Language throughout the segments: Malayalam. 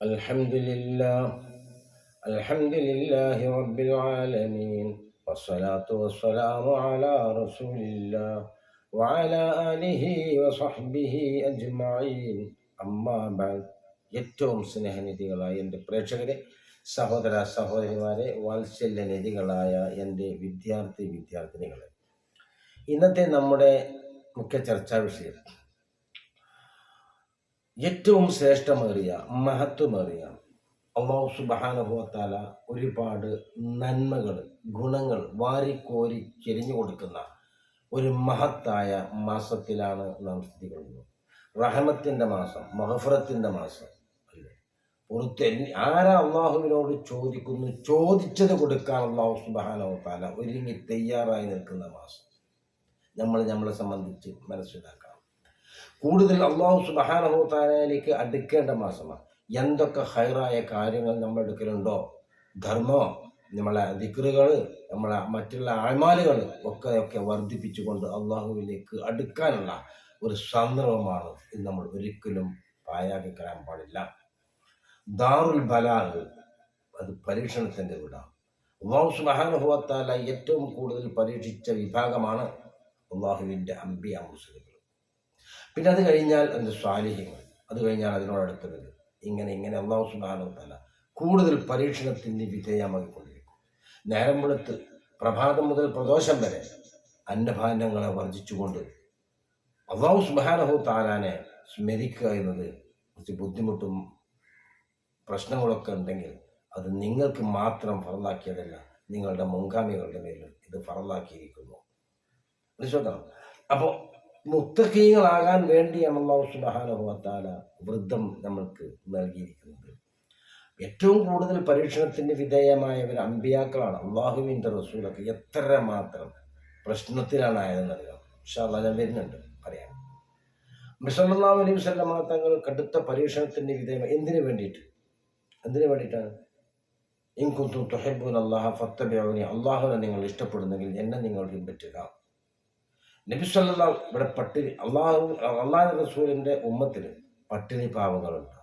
الحمد لله الحمد لله رب العالمين والصلاة والسلام على رسول الله وعلى آله وصحبه أجمعين أما بعد ഏറ്റവും സ്നേഹനിധികളായ എൻ്റെ പ്രേക്ഷകരെ സഹോദര സഹോദരിമാരെ വാത്സല്യനിധികളായ എൻ്റെ വിദ്യാർത്ഥി വിദ്യാർത്ഥിനികളെ ഇന്നത്തെ നമ്മുടെ മുഖ്യ ചർച്ചാ വിഷയം ഏറ്റവും ശ്രേഷ്ഠമേറിയ മഹത്വമേറിയ അള്ളാഹു സുബാനുഭവത്താല ഒരുപാട് നന്മകൾ ഗുണങ്ങൾ വാരിക്കോരി ചെരിഞ്ഞു കൊടുക്കുന്ന ഒരു മഹത്തായ മാസത്തിലാണ് നാം സ്ഥിതി കൊള്ളുന്നത് റഹമത്തിന്റെ മാസം മഹഫറത്തിന്റെ മാസം അല്ലേ? ആരാ അള്ളാഹുവിനോട് ചോദിക്കുന്നു? ചോദിച്ചത് കൊടുക്കാൻ അള്ളാഹു സുബാനുഭവത്താല ഒരുങ്ങി തയ്യാറായി നിൽക്കുന്ന മാസം. നമ്മൾ നമ്മളെ സംബന്ധിച്ച് മനസ്സിലാക്കണം. കൂടുതൽ അള്ളാഹു സുബാനഹുത്താലയിലേക്ക് അടുക്കേണ്ട മാസമാണ് എന്തൊക്കെ ഹൈറായ കാര്യങ്ങൾ നമ്മൾ അടുക്കലുണ്ടോ? ധർമ്മം നമ്മളെ ദിക്റുകൾ നമ്മളെ മറ്റുള്ള ആഴ്മാലുകൾ ഒക്കെ ഒക്കെ വർദ്ധിപ്പിച്ചുകൊണ്ട് അള്ളാഹുവിലേക്ക് അടുക്കാനുള്ള ഒരു സന്ദർഭമാണ് ഇത് നമ്മൾ ഒരിക്കലും പായാക്കി പാടില്ല. ദാറുൽ ബലാഹ് അത് പരീക്ഷണത്തിന്റെ വീടാണ്. അള്ളാഹു സുബാനുഭവത്താല ഏറ്റവും കൂടുതൽ പരീക്ഷിച്ച വിഭാഗമാണ് അള്ളാഹുവിന്റെ അമ്പിയ മുസ്ലിങ്ങൾ പിന്നെ അത് കഴിഞ്ഞാൽ അതിന്റെ സ്വാലിഹ്യങ്ങൾ അത് കഴിഞ്ഞാൽ അതിനോടടുത്തത് ഇങ്ങനെ ഇങ്ങനെ അള്ളാഹു സുബാനോത്തല കൂടുതൽ പരീക്ഷണത്തിന് വിധേയമാക്കിക്കൊണ്ടിരിക്കും. നേരം വെളുത്ത് പ്രഭാതം മുതൽ പ്രദോഷം വരെ അന്നഭാനങ്ങളെ വർജിച്ചുകൊണ്ട് അള്ളാഹു സുബാനഹു താലാനെ സ്മരിക്കുക എന്നത് കുറച്ച് ബുദ്ധിമുട്ടും പ്രശ്നങ്ങളൊക്കെ ഉണ്ടെങ്കിൽ അത് നിങ്ങൾക്ക് മാത്രം ഫറലാക്കിയതല്ല നിങ്ങളുടെ മുൻഗാമികളുടെ മേലും ഇത് ഫറലാക്കിയിരിക്കുന്നു. മനസ്സിലാക്കണം അപ്പോൾ മുത്തക്കീങ്ങളാകാൻ വേണ്ടിയാണ് അള്ളാഹു സുബാനുഭവത്താല വൃദ്ധം നമ്മൾക്ക് നൽകിയിരിക്കുന്നത്. ഏറ്റവും കൂടുതൽ പരീക്ഷണത്തിന് വിധേയമായവർ അമ്പിയാക്കളാണ്. അള്ളാഹുവിന്റെ റസൂലൊക്കെ എത്ര മാത്രം പ്രശ്നത്തിലാണ് ആയതെന്നറിയാം? പക്ഷെ അള്ളാഹ് ഞാൻ വരുന്നുണ്ട് പറയാം മിസല്ലാ അലൈഹി വസ്ലമ തങ്ങൾ കടുത്ത പരീക്ഷണത്തിന് വിധേയമായി എന്തിനു വേണ്ടിയിട്ട്? എന്തിനു വേണ്ടിയിട്ടാണ്? ഇൻകുന്തു തൊഹബുൻ അള്ളാഹ ഫത്തബിഅനി അള്ളാഹുവിനെ നിങ്ങൾ ഇഷ്ടപ്പെടുന്നെങ്കിൽ എന്നെ നിങ്ങൾ പിൻപറ്റുക. നബി സല്ലാ ഇവിടെ പട്ടിണി അള്ളാഹു അള്ളാഹു റസൂലിന്റെ ഉമ്മത്തിന് പട്ടിണി പാവങ്ങളുണ്ടാവും.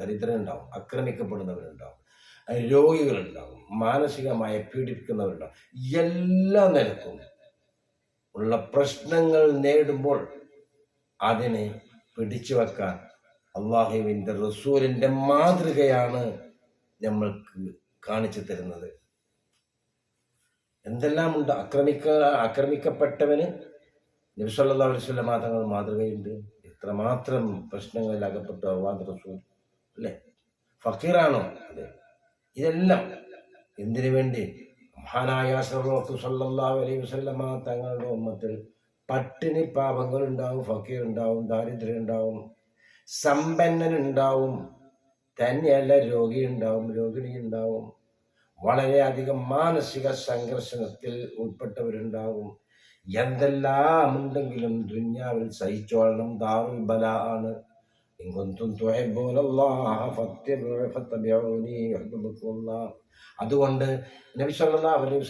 ദരിദ്രൻ ഉണ്ടാവും ആക്രമിക്കപ്പെടുന്നവരുണ്ടാവും രോഗികളുണ്ടാവും മാനസികമായി പീഡിപ്പിക്കുന്നവരുണ്ടാവും. എല്ലാ നിലക്കും ഉള്ള പ്രശ്നങ്ങൾ നേടുമ്പോൾ അതിനെ പിടിച്ചു വെക്കാൻ അള്ളാഹുവിന്റെ റസൂലിന്റെ മാതൃകയാണ് നമ്മൾക്ക് കാണിച്ചു തരുന്നത്. എന്തെല്ലാം ഉണ്ട് ആക്രമിക്ക ആക്രമിക്കപ്പെട്ടവന് നബിസല്ലാ അലൈവല്ല മാതങ്ങൾ മാതൃകയുണ്ട്. എത്രമാത്രം പ്രശ്നങ്ങളിൽ അകപ്പെട്ടു അള്ളാഹ് റസൂൽ. അല്ലേ? ഫക്കീറാണോ? അതെ. ഇതെല്ലാം എന്തിനു വേണ്ടി? മഹാനായ സർവത്ത് സല്ലാഹു അലൈഹി വസല്ലമ തങ്ങളുടെ ഉമ്മത്തിൽ പട്ടിണി പാപങ്ങൾ ഉണ്ടാവും ഫക്കീർ ഉണ്ടാവും ദാരിദ്ര്യം ഉണ്ടാവും സമ്പന്നനുണ്ടാവും തന്നെയല്ല രോഗി ഉണ്ടാവും രോഗിണി ഉണ്ടാവും വളരെയധികം മാനസിക സംഘർഷണത്തിൽ ഉൾപ്പെട്ടവരുണ്ടാകും. എന്തെല്ലാം ഉണ്ടെങ്കിലും ദുന്യാവിൽ സഹിച്ചോളണം. ദാറുൽ ബല ആണ്. അതുകൊണ്ട് നബി സല്ലാ അലൈഹി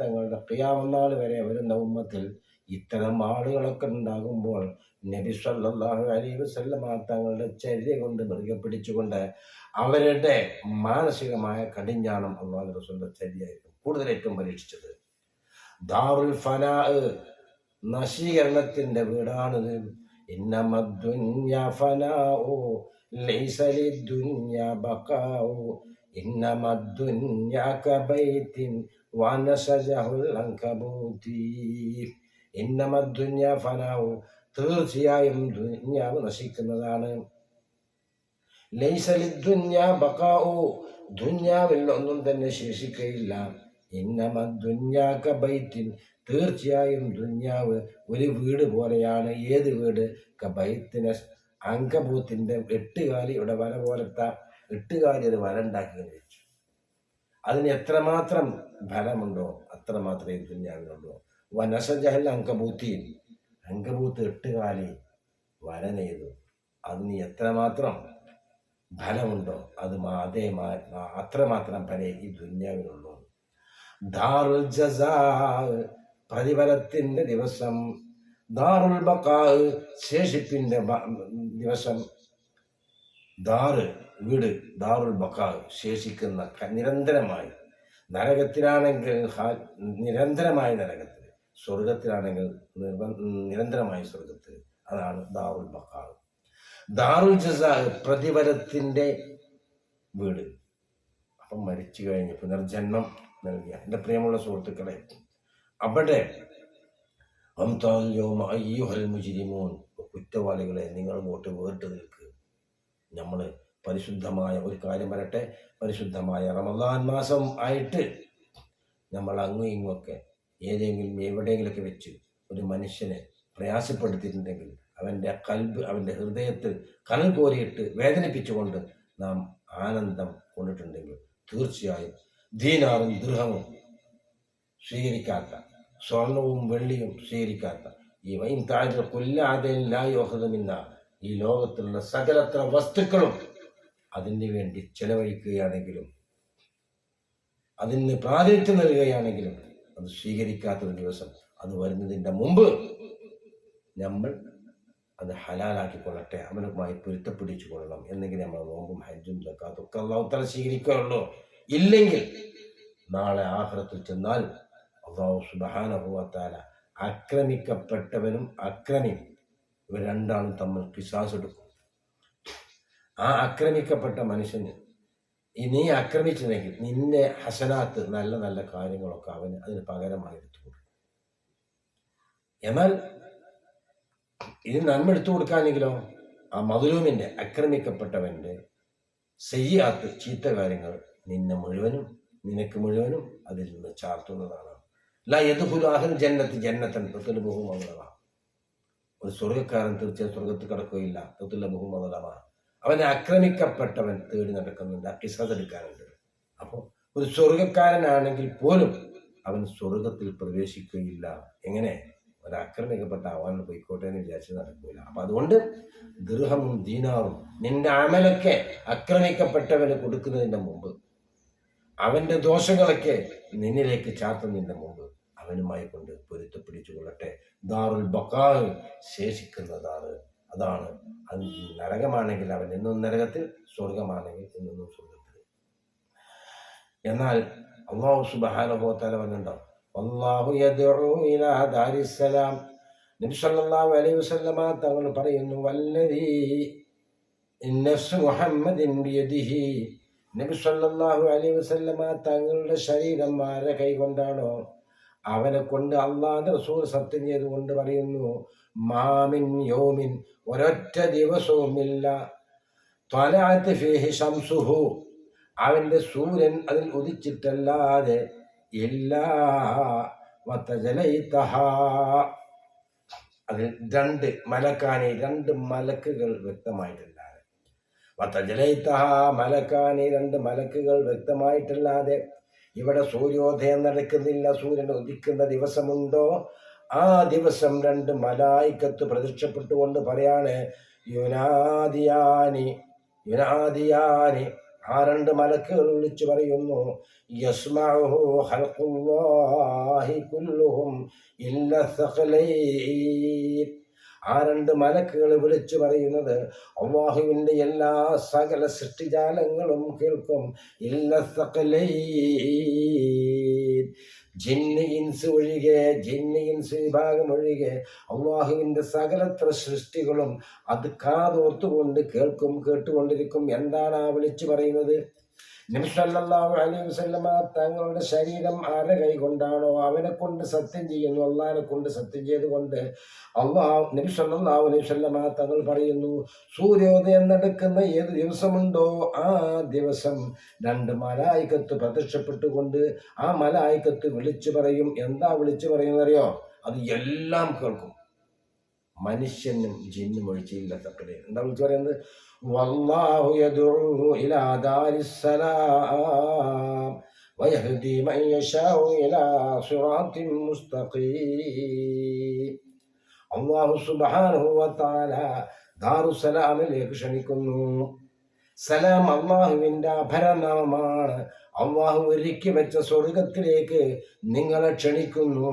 തങ്ങളുടെ ഖിയാമനാൾ വരെ വരുന്ന ഉമ്മത്തിൽ ഇത്തരം ആളുകളൊക്കെ ഉണ്ടാകുമ്പോൾ നബി സല്ലാഹു അലൈഹി തങ്ങളുടെ ചര്യ കൊണ്ട് മൃഗ പിടിച്ചുകൊണ്ട് അവരുടെ മാനസികമായ കടിഞ്ഞാണം അള്ളാഹു റസൂലിന്റെ ചര്യായിരുന്നു. കൂടുതൽ ഏറ്റവും പരീക്ഷിച്ചത്. ദാറുൽ ഫനാ നശീകരണത്തിന്റെ വീടാണിത് തീർച്ചയായും ദുന്യാവ് നശിക്കുന്നതാണ്. ലൈസലിദ്ദുന്യ ബഖാഉ ദുന്യാവിൽ ഒന്നും തന്നെ ശേഷിക്കയില്ല ഇന്നമ ദുന്യാക്ക ബൈത്തിൻ തീർച്ചയായും ദുന്യാവ് ഒരു വീട് പോലെയാണ്. ഏത് വീട്? കബൈത്തിന് അങ്കഭൂത്തിന്റെ എട്ടുകാലി ഇവിടെ വല പോലത്തെ എട്ടുകാലി ഒരു വല ഉണ്ടാക്കി വെച്ചു. അതിന് എത്രമാത്രം ഫലമുണ്ടോ? അത്രമാത്രമേ ദുന്യാവിനുള്ളൂ. വനസജഹൽ അങ്കഭൂത്തിയിൽ അങ്കഭൂത്ത് എട്ടുകാലി വല നെയ്തു. അതിന് എത്രമാത്രം ഫലമുണ്ടോ? അത് അതേ അത്രമാത്രം ഫലേ ഈ ദുന്യാവിനുള്ളൂ. ദാറുൽ ജസാ പ്രതിഫലത്തിന്റെ ദിവസം ദാറുൽ ബക്കാ ശേഷിപ്പിന്റെ ദിവസം. ദാറ് വീട് ദാറുൽ ബക്കാ ശേഷിക്കുന്ന നിരന്തരമായി. നരകത്തിലാണെങ്കിൽ നിരന്തരമായ നരകത്തിൽ. സ്വർഗത്തിലാണെങ്കിൽ നിരന്തരമായ സ്വർഗത്തിൽ. അതാണ് ദാറുൽ ബക്കാ ദാറുൽ ജസാ പ്രതിഫലത്തിന്റെ വീട്. അപ്പം മരിച്ചു കഴിഞ്ഞ് പുനർജന്മം നൽകിയ എന്റെ പ്രിയമുള്ള സുഹൃത്തുക്കളെ അവിടെ മുജിരിമോൻ. കുറ്റവാളികളെ നിങ്ങൾ വോട്ട് വേറിട്ട് നിൽക്കുക നമ്മൾ പരിശുദ്ധമായ ഒരു കാര്യം വരട്ടെ പരിശുദ്ധമായ റമദാൻ മാസം ആയിട്ട് നമ്മൾ അങ്ങും ഇങ്ങുമൊക്കെ ഏതെങ്കിലും എവിടെയെങ്കിലുമൊക്കെ വെച്ച് ഒരു മനുഷ്യനെ പ്രയാസപ്പെടുത്തിയിട്ടുണ്ടെങ്കിൽ അവന്റെ കൽബ് അവന്റെ ഹൃദയത്തിൽ കനൽ കോരിയിട്ട് വേദനിപ്പിച്ചുകൊണ്ട് നാം ആനന്ദം കൊണ്ടിട്ടുണ്ടെങ്കിൽ തീർച്ചയായും ദീനാറും ദൃഹവും സ്വീകരിക്കാത്ത സ്വർണവും വെള്ളിയും സ്വീകരിക്കാത്ത ഈ വൈൻ താഴ്ച കൊല്ലാതെ ലായോഹതമിന്ന ഈ ലോകത്തിലുള്ള സകലത്ര വസ്തുക്കളും അതിന് വേണ്ടി ചെലവഴിക്കുകയാണെങ്കിലും അതിന് പ്രാതിനിധ്യം നൽകുകയാണെങ്കിലും അത് സ്വീകരിക്കാത്തൊരു ദിവസം അത് വരുന്നതിന്റെ മുമ്പ് നമ്മൾ അത് ഹലാലാക്കിക്കൊള്ളട്ടെ അവനുമായി പൊരുത്തപ്പിടിച്ചു കൊള്ളണം എന്നെങ്കിലും നമ്മൾ നോമ്പും ഹജ്ജും അതൊക്കെ അള്ളാഹു തല സ്വീകരിക്കുകയുള്ളൂ ഇല്ലെങ്കിൽ നാളെ ആഹ്റത്തിൽ ചെന്നാൽ അള്ളാഹു സുബാനഹുവത്താല ആക്രമിക്കപ്പെട്ടവനും അക്രമിയും ഇവർ രണ്ടാളും തമ്മിൽ കിസാസ് എടുക്കും. ആ ആക്രമിക്കപ്പെട്ട മനുഷ്യന് നീ ആക്രമിച്ചില്ലെങ്കിൽ നിന്റെ ഹസനാത്ത് നല്ല നല്ല കാര്യങ്ങളൊക്കെ അവന് അതിന് പകരമായി എടുത്തു എന്നാൽ ഇത് നന്മ എടുത്തു കൊടുക്കാനെങ്കിലോ? ആ മധുരൂമിന്റെ ആക്രമിക്കപ്പെട്ടവന്റെ ചെയ്യാത്ത ചീത്ത കാര്യങ്ങൾ നിന്നെ മുഴുവനും നിനക്ക് മുഴുവനും അതിൽ നിന്ന് ചാർത്തുന്നതാണ്. ലാ ഹുലാഹൻ ജന്നത്ത് ജന്നത്തൻ തൊത്തിൽ ബഹുമതലമ ഒരു സ്വർഗക്കാരൻ തീർച്ചയായും സ്വർഗത്ത് കിടക്കുകയില്ല തൊത്തിൽ ബഹുമതലമ അവനെ ആക്രമിക്കപ്പെട്ടവൻ തേടി നടക്കുന്നുണ്ട് കിസാസ് എടുക്കാനുണ്ട്. അപ്പോൾ ഒരു സ്വർഗക്കാരനാണെങ്കിൽ പോലും അവൻ സ്വർഗത്തിൽ പ്രവേശിക്കുകയില്ല. എങ്ങനെ? ഒരാക്രമിക്കപ്പെട്ട അവൻ പോയിക്കോട്ടെ എന്ന് വിചാരിച്ച് നടക്കില്ല അപ്പൊ അതുകൊണ്ട് ഗൃഹവും ദീനാറും നിന്റെ അമലൊക്കെ ആക്രമിക്കപ്പെട്ടവന് കൊടുക്കുന്നതിന്റെ മുമ്പ് അവന്റെ ദോഷങ്ങളൊക്കെ നിന്നിലേക്ക് ചാർത്തുന്നതിന്റെ മുമ്പ് അവനുമായി കൊണ്ട് പൊരുത്തപ്പിടിച്ചു കൊള്ളട്ടെ ദാറുൽ ബക്കാൽ ശേഷിക്കുന്നതാണ് അതാണ്. അത് നരകമാണെങ്കിൽ അവൻ എന്നും നരകത്തിൽ സ്വർഗമാണെങ്കിൽ എന്നും സ്വർഗത്തിൽ എന്നാൽ അള്ളാഹു സുബാനുഭവത്താല പറഞ്ഞിട്ടുണ്ടോ? അള്ളാഹു അലൈഹി തങ്ങൾ പറയുന്നു മുഹമ്മദിൻ നബി അലൈഹി തങ്ങളുടെ ശരീരം ആരെ കൈകൊണ്ടാണോ അവനെ കൊണ്ട് അള്ളാന്റെ റസൂൽ സത്യം ചെയ്തുകൊണ്ട് പറയുന്നു മാമിൻ യോമിൻ ഒരൊറ്റ ദിവസവുമില്ല ത്വലാത്ത് ഫീഹി ശംസുഹു. അവന്റെ സൂര്യൻ അതിൽ ഉദിച്ചിട്ടല്ലാതെ ഇല്ലാ അതിൽ രണ്ട് മലക്കാനി രണ്ട് മലക്കുകൾ വ്യക്തമായിട്ടല്ലാതെ. വത്തജലൈതഹ മലക്കാനി രണ്ട് മലക്കുകൾ വ്യക്തമായിട്ടല്ലാതെ. ഇവിടെ സൂര്യോദയം നടക്കുന്നില്ല സൂര്യൻ ഉദിക്കുന്ന ദിവസമുണ്ടോ? ആ ദിവസം രണ്ട് മലായിക്കത്ത് പ്രത്യക്ഷപ്പെട്ടുകൊണ്ട് പറയാണ് യുനാദിയാനി യുനാദിയാനി. ആ രണ്ട് മലക്കുകൾ വിളിച്ചു പറയുന്നു ആ രണ്ട് മലക്കുകൾ വിളിച്ചു പറയുന്നത് അള്ളാഹുവിന്റെ എല്ലാ സകല സൃഷ്ടിജാലങ്ങളും കേൾക്കും ഇല്ല സഖലൈൻ. ജിന്ന് ഇൻസ് ഒഴികെ ജിന്ന് ഇൻസ് വിഭാഗം ഒഴികെ അള്ളാഹുവിന്റെ സകലത്ര സൃഷ്ടികളും അത് കാതോർത്തുകൊണ്ട് കേൾക്കും കേട്ടുകൊണ്ടിരിക്കും. എന്താണ് ആ വിളിച്ചു പറയുന്നത്? നബിസല്ലാഹു അലൈഹി വസല്ലമ തങ്ങളുടെ ശരീരം ആരുടെ കൈ കൊണ്ടാണോ അവനെ കൊണ്ട് സത്യം ചെയ്യുന്നു അള്ളാഹിനെ കൊണ്ട് സത്യം ചെയ്തുകൊണ്ട് അള്ളാഹ് നബി സല്ലല്ലാഹു അലൈഹി വസല്ലമ തങ്ങൾ പറയുന്നു സൂര്യോദയം നടക്കുന്ന ഏത് ദിവസമുണ്ടോ ആ ദിവസം രണ്ട് മലായിക്കത്ത് പ്രത്യക്ഷപ്പെട്ടുകൊണ്ട് ആ മലായിക്കത്ത് വിളിച്ചു പറയും. എന്താ വിളിച്ചു പറയുന്നറിയോ അത് എല്ലാം കേൾക്കും. മനുഷ്യനും ജിന്നും ഒഴിച്ചില്ല എന്താ വിളിച്ചു പറയുന്നത്? والله يدعو إلى دار السلام ويهدي من يشاء إلى صراط مستقيم അള്ളാഹു സുബാനഹു വത്താല ദാറുസലാമിലേക്ക് ക്ഷണിക്കുന്നു സലാം അള്ളാഹുവിൻ്റെ അഭരനാമമാണ് അള്ളാഹു ഒരുക്കി വെച്ച സ്വർഗത്തിലേക്ക് നിങ്ങളെ ക്ഷണിക്കുന്നു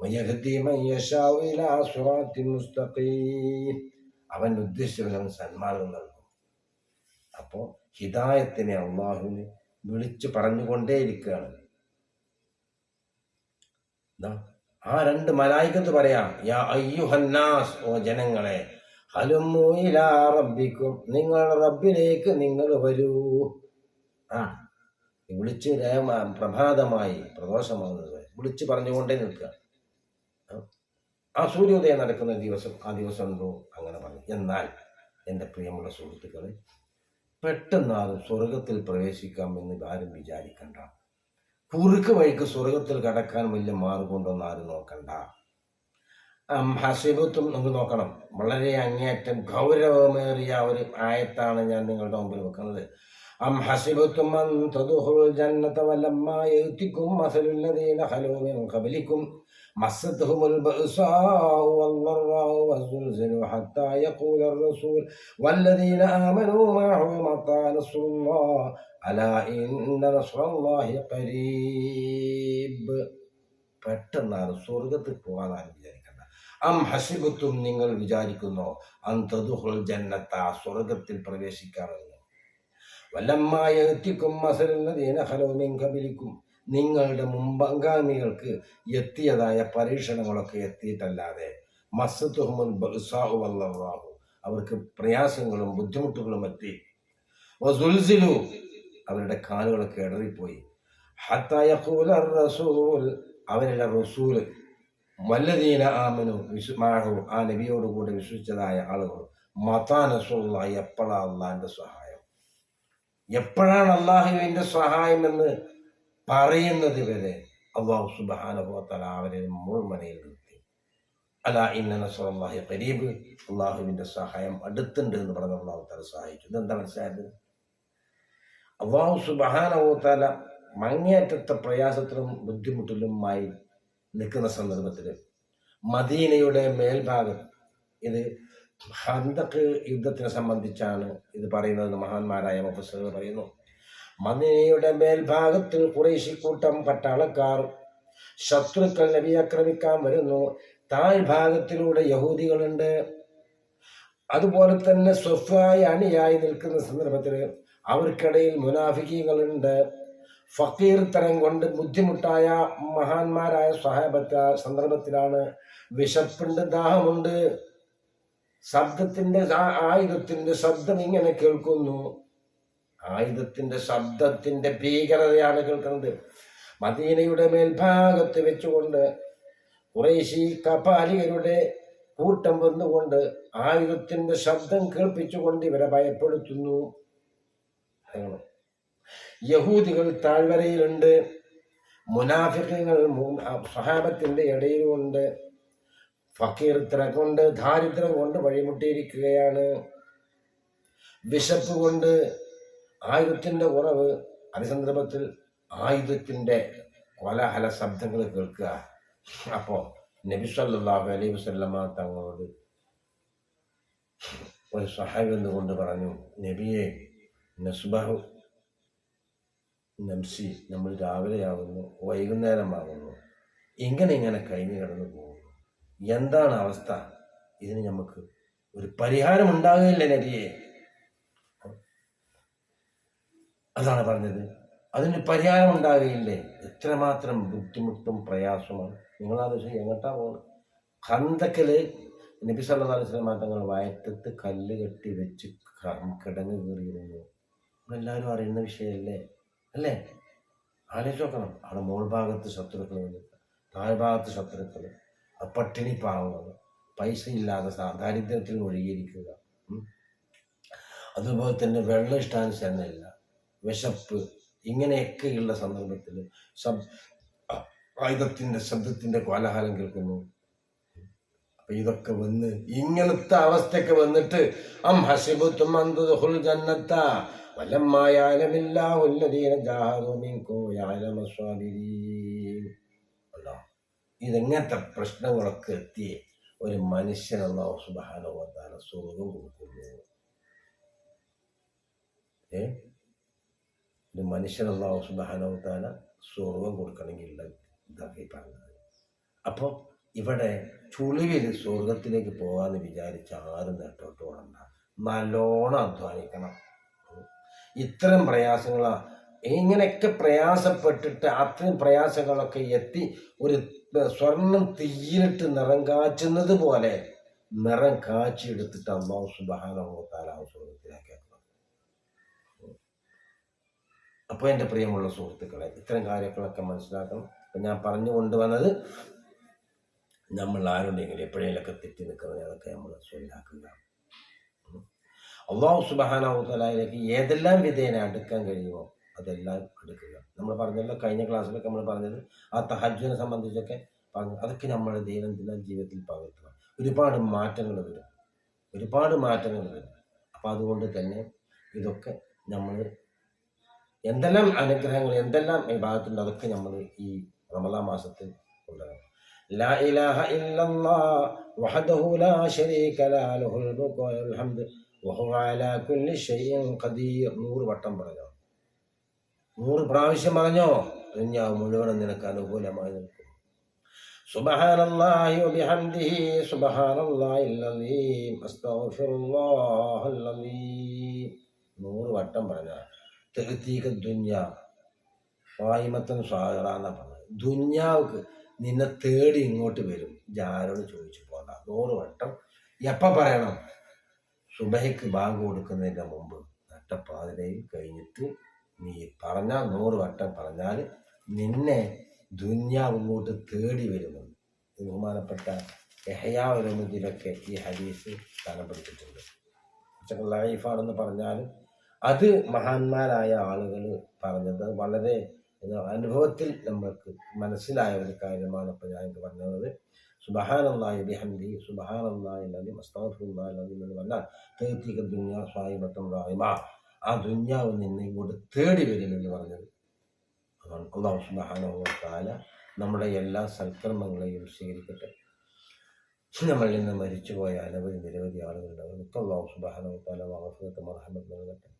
വയഹ്ദി മൻ യശാഉ ഇലാ സിറാത്തിൻ മുസ്തഖീം അവൻ ഉദ്ദേശിച്ചവൻ അവൻ സന്മാർഗം നൽകും. അപ്പോൾ ഹിദായത്തിനെ അള്ളാഹുവിന് വിളിച്ചു പറഞ്ഞുകൊണ്ടേയിരിക്കുകയാണ്. ആ രണ്ട് മലായിക്കത്ത് പറയാം. യാ അയ്യുഹന്നാസ് ഓ ജനങ്ങളെ ഹലുമു ഇലാ റബ്ബിക്കും നിങ്ങളുടെ റബ്ബിലേക്ക് നിങ്ങൾ വരൂ. ആ വിളിച്ച് പ്രഭാതമായി പ്രദോഷമാകുന്നത് വിളിച്ച് പറഞ്ഞുകൊണ്ടേ നിൽക്കുക. ആ, സൂര്യോദയം നടക്കുന്ന ദിവസം ആ ദിവസം ഉണ്ടോ അങ്ങനെ പറഞ്ഞു. എന്നാൽ എന്റെ പ്രിയമുള്ള സുഹൃത്തുക്കളെ പെട്ടെന്ന് ആരും സ്വർഗത്തിൽ പ്രവേശിക്കാം എന്ന് ആരും വിചാരിക്കണ്ട. കുറുക്ക് വഴിക്ക് സ്വർഗത്തിൽ കടക്കാൻ വലിയ മാർഗമുണ്ടോന്ന് ആരും നോക്കണ്ട. അം ഹസിബത്തും നമുക്ക് നോക്കണം. വളരെ അങ്ങേയറ്റം ഗൗരവമേറിയ ഒരു ആയത്താണ് ഞാൻ നിങ്ങളുടെ മുമ്പിൽ വെക്കുന്നത്. അം ഹസിബത്തും അൻ എത്തിക്കും ജന്നത വലമ്മാ കബലിക്കും مستهم البأساء والضراء والزلزلوا حتى يقول الرسول والذين آمنوا معه متى نصر الله ألا إن نصر الله قريب പെട്ടെന്നാണ് സ്വർഗത്തിൽ പോകാനാണ് വിചാരിക്കേണ്ട അം ഹസിബത്തും നിങ്ങൾ വിചാരിക്കുന്നോ അന്തതുഹുൽ ജന്നത്ത സ്വർഗത്തിൽ പ്രവേശിക്കാമെന്ന് വല്ലമ്മായ എത്തിക്കും മസലീന ഹലോമിൻ കബിലിക്കും നിങ്ങളുടെ മുമ്പങ്കാമികൾക്ക് എത്തിയതായ പരീക്ഷണങ്ങളൊക്കെ എത്തിയിട്ടല്ലാതെ മസ്തുഹുമുൽ ബഹുസാഹു വല്ലാഹു അവർക്ക് പ്രയാസങ്ങളും ബുദ്ധിമുട്ടുകളും എത്തി. വസുൽസിലു അവരുടെ കാലുകളൊക്കെ ഇടറിപ്പോയി. റസൂൽ അവരുടെ റസൂൽ വല്ലതീന ആമനു വിശു മാഹു ആ നബിയോടുകൂടെ വിശ്വസിച്ചതായ ആളുകൾ മതാ നസുള്ള എപ്പോഴാണ് അള്ളാഹിന്റെ സഹായം? എപ്പോഴാണ് അള്ളാഹുവിന്റെ സഹായം എന്ന് പറയുന്നത് വരെ അള്ളാഹു സുബാനുഭവത്തല അവരെ മുൾമനയിൽ നിർത്തി. അല ഇന്ന നസുറല്ലാഹി കരീബ് അള്ളാഹുവിന്റെ സഹായം അടുത്തുണ്ട് എന്ന് പറഞ്ഞ അള്ളാഹു തല സഹായിച്ചു ഇതെന്താ മനസ്സിലായത്? അള്ളാഹു സുബാനുഭവത്തല മങ്ങേറ്റത്തെ പ്രയാസത്തിലും ബുദ്ധിമുട്ടിലുമായി നിൽക്കുന്ന സന്ദർഭത്തിൽ മദീനയുടെ മേൽഭാഗം ഇത് ഹന്തക്ക് യുദ്ധത്തിനെ സംബന്ധിച്ചാണ് ഇത് പറയുന്നത് മഹാന്മാരായ മുഫസറുകൾ പറയുന്നു. മദീനയുടെ മേൽഭാഗത്തിൽ കുറേശിക്കൂട്ടം പട്ടാളക്കാർ ശത്രുക്കൾ നബി ആക്രമിക്കാൻ വരുന്നു. താഴ്ഭാഗത്തിലൂടെ യഹൂദികളുണ്ട്. അതുപോലെ തന്നെ സ്വഫായി അണിയായി നിൽക്കുന്ന സന്ദർഭത്തിൽ അവർക്കിടയിൽ മുനാഫിക്കുകളുണ്ട് ഫക്കീർ തരം കൊണ്ട് ബുദ്ധിമുട്ടായ മഹാന്മാരായ സഹാബത്ത സന്ദർഭത്തിലാണ് വിശപ്പുണ്ട് ദാഹമുണ്ട്. ശബ്ദത്തിന്റെ ആയുധത്തിന്റെ ശബ്ദം ഇങ്ങനെ കേൾക്കുന്നു. ആയുധത്തിന്റെ ശബ്ദത്തിന്റെ ഭീകരതയാണ് കേൾക്കുന്നത്. മദീനയുടെ മേൽഭാഗത്ത് വെച്ചുകൊണ്ട് കുറേശി കപാലികരുടെ കൂട്ടം വന്നുകൊണ്ട് ആയുധത്തിന്റെ ശബ്ദം കേൾപ്പിച്ചുകൊണ്ട് ഇവരെ ഭയപ്പെടുത്തുന്നു. യഹൂദികൾ താഴ്വരയിലുണ്ട്. മുനാഫിക്കങ്ങൾ സഹാബത്തിന്റെ ഇടയിലുണ്ട് ഫക്കീർത്തര കൊണ്ട് ദാരിദ്ര്യം കൊണ്ട് വഴിമുട്ടിയിരിക്കുകയാണ്. വിശപ്പ് കൊണ്ട് ആയുധത്തിന്റെ കുറവ് അനുസന്ദർഭത്തിൽ ആയുധത്തിന്റെ കോലാഹല ശബ്ദങ്ങൾ കേൾക്കുക. അപ്പോ നബി സല്ലല്ലാഹു അലൈഹി വസല്ലമ തങ്ങളോട് ഒരു സഹാബി എന്നുകൊണ്ട് പറഞ്ഞു നബിയെ നസ്ബഹു നംസി നമ്മൾ രാവിലെയാകുന്നു വൈകുന്നേരമാകുന്നു ഇങ്ങനെ ഇങ്ങനെ കഴിഞ്ഞു കിടന്നു പോകുന്നു. എന്താണ് അവസ്ഥ? ഇതിന് നമുക്ക് ഒരു പരിഹാരം ഉണ്ടാകുന്നില്ല നബിയെ? അതാണ് പറഞ്ഞത്. അതിന് പരിഹാരം ഉണ്ടാകുകയില്ലേ എത്രമാത്രം ബുദ്ധിമുട്ടും പ്രയാസമാണ്. നിങ്ങളാലോചിച്ച് എങ്ങോട്ടാ പോകുന്നത് ഹന്തക്കൽ നബി സല്ലല്ലാഹു അലൈഹി വസല്ലം തങ്ങൾ വയറ്റത്ത് കല്ല് കെട്ടി വെച്ച് കിടങ്ങ് കയറിയിരുന്നു എല്ലാവരും അറിയുന്ന വിഷയമല്ലേ? അല്ലേ? ആലോചിച്ച് നോക്കണം. അവിടെ മോൾ ഭാഗത്ത് ശത്രുക്കൾ താഴ്ഭാഗത്ത് ശത്രുക്കൾ. പട്ടിണി പാവങ്ങൾ. പൈസ ഇല്ലാതെ ദാരിദ്ര്യത്തിൽ ഒഴുകിയിരിക്കുക അതുപോലെ തന്നെ വെള്ളം ഇഷ്ടാനുസരണമില്ല. വിശപ്പ് ഇങ്ങനെയൊക്കെയുള്ള സന്ദർഭത്തിൽ ശബ് ആയുധത്തിന്റെ ശബ്ദത്തിന്റെ കോലാഹലം കേൾക്കുന്നു. അപ്പൊ ഇതൊക്കെ വന്ന് ഇങ്ങനത്തെ അവസ്ഥയൊക്കെ വന്നിട്ട് അം ഹസിബുത്തും ജന്നത്ത സ്വാബിരീൻ അല്ലാ ഇതെങ്ങനത്തെ പ്രശ്നങ്ങളൊക്കെ എത്തി ഒരു വ തആല സ്വർഗം കൊടുക്കുന്നു. ഏ? ഒരു മനുഷ്യൻ വ തആല സ്വർഗം കൊടുക്കണമെങ്കിൽ ഇതൊക്കെ പറഞ്ഞത്. അപ്പോൾ ഇവിടെ ചുളിവിൽ സ്വർഗത്തിലേക്ക് പോകാമെന്ന് വിചാരിച്ച ആരും നേട്ടോട്ട് പോകണ്ട നല്ലോണം അധ്വാനിക്കണം. ഇത്തരം പ്രയാസങ്ങളാ. ഇങ്ങനെയൊക്കെ പ്രയാസപ്പെട്ടിട്ട് അത്രയും പ്രയാസങ്ങളൊക്കെ എത്തി ഒരു സ്വർണം തീയിലിട്ട് നിറം കാച്ചുന്നത് പോലെ നിറം കാച്ചിയെടുത്തിട്ട് അള്ളാഹു സുബാനോത്താല സ്വർഗത്തിലാക്കി അപ്പോൾ എന്റെ പ്രിയമുള്ള സുഹൃത്തുക്കളെ ഇത്തരം കാര്യങ്ങളൊക്കെ മനസ്സിലാക്കണം. അപ്പം ഞാൻ പറഞ്ഞു കൊണ്ടുവന്നത് നമ്മൾ ആരുണ്ടെങ്കിലും എപ്പോഴേലൊക്കെ തെറ്റി നിൽക്കുന്നത് അതൊക്കെ നമ്മൾ സ്വലാക്കുക അള്ളാഹു സുബാനാവുത്തലായിലേക്ക് ഏതെല്ലാം വിധേന അടുക്കാൻ കഴിയുമോ അതെല്ലാം എടുക്കുക നമ്മൾ പറഞ്ഞല്ലോ കഴിഞ്ഞ ക്ലാസ്സിലൊക്കെ നമ്മൾ പറഞ്ഞത് ആ തഹജ്ജിനെ സംബന്ധിച്ചൊക്കെ പറഞ്ഞു. അതൊക്കെ നമ്മുടെ ദൈനംദിന ജീവിതത്തിൽ പകർത്തുക. ഒരുപാട് മാറ്റങ്ങൾ വരും. ഒരുപാട് മാറ്റങ്ങൾ വരും. അപ്പം അതുകൊണ്ട് തന്നെ ഇതൊക്കെ നമ്മൾ എന്തെല്ലാം അനുഗ്രഹങ്ങൾ എന്തെല്ലാം ഈ ഭാഗത്തുണ്ട് അതൊക്കെ നമ്മൾ ഈ റമലാ മാസത്തിൽ നൂറ് വട്ടം പറഞ്ഞോ? നൂറ് പ്രാവശ്യം പറഞ്ഞോ? ദുഞ്ഞാവ് മുഴുവനും നിനക്ക് അനുകൂലമായി നിൽക്കും. നൂറ് വട്ടം പറഞ്ഞോ? തെഹത്തീക ദുന്യ. വായ്മത്തൻ സ്വാഗറ എന്നാ പറഞ്ഞത്. ദുന്യാവ്ക്ക് നിന്നെ തേടി ഇങ്ങോട്ട് വരും. ജാരോട് ചോദിച്ചു പോകണ്ട നൂറ് വട്ടം എപ്പോൾ പറയണം? സുബഹയ്ക്ക് ബാങ്ക് കൊടുക്കുന്നതിന്റെ മുമ്പ് നട്ടപ്പാതിരയിൽ കഴിഞ്ഞിട്ട് നീ പറഞ്ഞാൽ നൂറ് വട്ടം പറഞ്ഞാൽ നിന്നെ ദുന്യാവ് ഇങ്ങോട്ട് തേടി വരുന്നുണ്ട് ബഹുമാനപ്പെട്ട എഹയാവരമുതിലൊക്കെ ഈ ഹരീസ് സ്ഥാനപ്പെടുത്തിയിട്ടുണ്ട് ഉച്ചയ്ക്ക് ലൈഫാണെന്ന് പറഞ്ഞാലും അത് മഹാന്മാരായ ആളുകൾ പറഞ്ഞത്. വളരെ അനുഭവത്തിൽ നമ്മൾക്ക് മനസ്സിലായ ഒരു കാര്യമാണ് ഇപ്പോൾ ഞാൻ ഇത് പറഞ്ഞത്. സുബഹാനന്ദായ ബിഹംദി സുബഹാനന്ദായ അലീം അസ്തഗ്ഫിറുല്ലാഹി അലീം എന്ന് പറഞ്ഞാൽ തേത്തിക ദുന്യ സ്വായിമത്തം ആ ദുന്യാവ് നിന്നെ ഇങ്ങോട്ട് തേടി വരില്ലെന്ന് പറഞ്ഞത്. അതാണ് അള്ളാഹു സുബഹാനുഭവത്താല നമ്മുടെ എല്ലാ സൽക്കർമ്മങ്ങളെയും സ്വീകരിക്കട്ടെ. നമ്മളിൽ നിന്ന് മരിച്ചുപോയ അനവധി നിരവധി ആളുകളുണ്ട്. അവർക്ക് അള്ളാഹു സുബഹാനുഭവത്താല വാഹനത്തെ മർഹമത്ത് നൽകട്ടെ.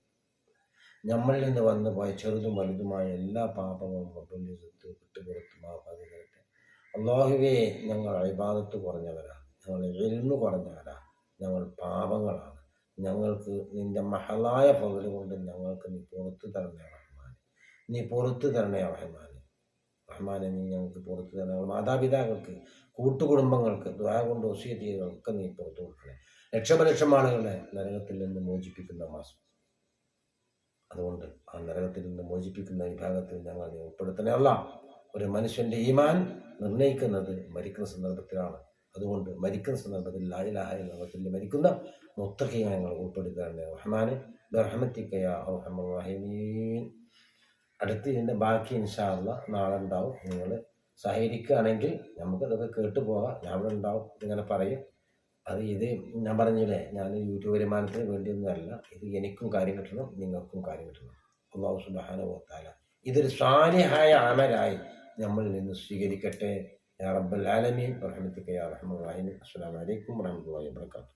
നമ്മളിൽ നിന്ന് വന്നു പോയ ചെറുതും വലുതുമായ എല്ലാ പാപങ്ങളും റബ്ബിന്റെ സ്വത്ത് വിട്ടുപുറത്ത് മാഫാതി തരട്ടെ. അള്ളാഹുവേ ഞങ്ങൾ അഴിബാദത്ത് കുറഞ്ഞവരാ. ഞങ്ങൾ എഴുന്നു കുറഞ്ഞവരാ. ഞങ്ങൾ പാപങ്ങളാണ്. ഞങ്ങൾക്ക് നിന്റെ മഹലായ പകൽ കൊണ്ട് ഞങ്ങൾക്ക് നീ പുറത്തു തരണേ റഹ്മാൻ നീ പുറത്തു തരണേ റഹ്മാൻ റഹ്മാനെ നീ ഞങ്ങൾക്ക് പുറത്തു തരണേ. മാതാപിതാക്കൾക്ക് കൂട്ടുകുടുംബങ്ങൾക്ക് ദ്വാര കൊണ്ട് ഒസിയത്തികൾക്ക് നീ പുറത്തു കൊടുക്കണേ. ലക്ഷപലക്ഷം ആളുകളെ നരകത്തിൽ നിന്ന് മോചിപ്പിക്കുന്ന മാസം അതുകൊണ്ട് ആ നരകത്തിൽ നിന്ന് മോചിപ്പിക്കുന്ന വിഭാഗത്തിൽ ഞങ്ങൾ നീ ഉൾപ്പെടുത്തണമല്ല. ഒരു മനുഷ്യന്റെ ഈമാൻ നിർണയിക്കുന്നത് മരിക്കുന്ന സന്ദർഭത്തിലാണ്. അതുകൊണ്ട് മരിക്കുന്ന സന്ദർഭത്തിൽ ലോകത്തിൽ മരിക്കുന്ന മുത്തഖിയെ ഞങ്ങൾ ഉൾപ്പെടുത്തുകയാണ്. റഹ്മാന് ബർഹമത്തിക്കയ റഹീമീൻ. അടുത്ത് ഇതിന്റെ ബാക്കി ഇൻഷാല്ല നാളെ ഉണ്ടാവും. നിങ്ങൾ സഹകരിക്കുകയാണെങ്കിൽ നമുക്കതൊക്കെ കേട്ടു പോകാം ഞാൻ അവിടെ ഉണ്ടാവും. ഇങ്ങനെ പറയും. അത് ഇത് ഞാൻ പറഞ്ഞില്ലേ ഞാൻ യൂട്യൂബ് വരുമാനത്തിന് വേണ്ടിയൊന്നുമല്ല ഇത് എനിക്കും കാര്യം കിട്ടണം നിങ്ങൾക്കും കാര്യം കിട്ടണം. അള്ളാഹു സുബാനുഭവത്താല ഇതൊരു സാലിഹായ അമലായി നമ്മൾ നിന്ന് സ്വീകരിക്കട്ടെ. യാ റബ്ബൽ ആലമീൻ. റഹ്മത്തിക്ക് യാ അസ്സലാമു അലൈക്കും വറഹ്മത്തുള്ളാഹി വബറകാതുഹു.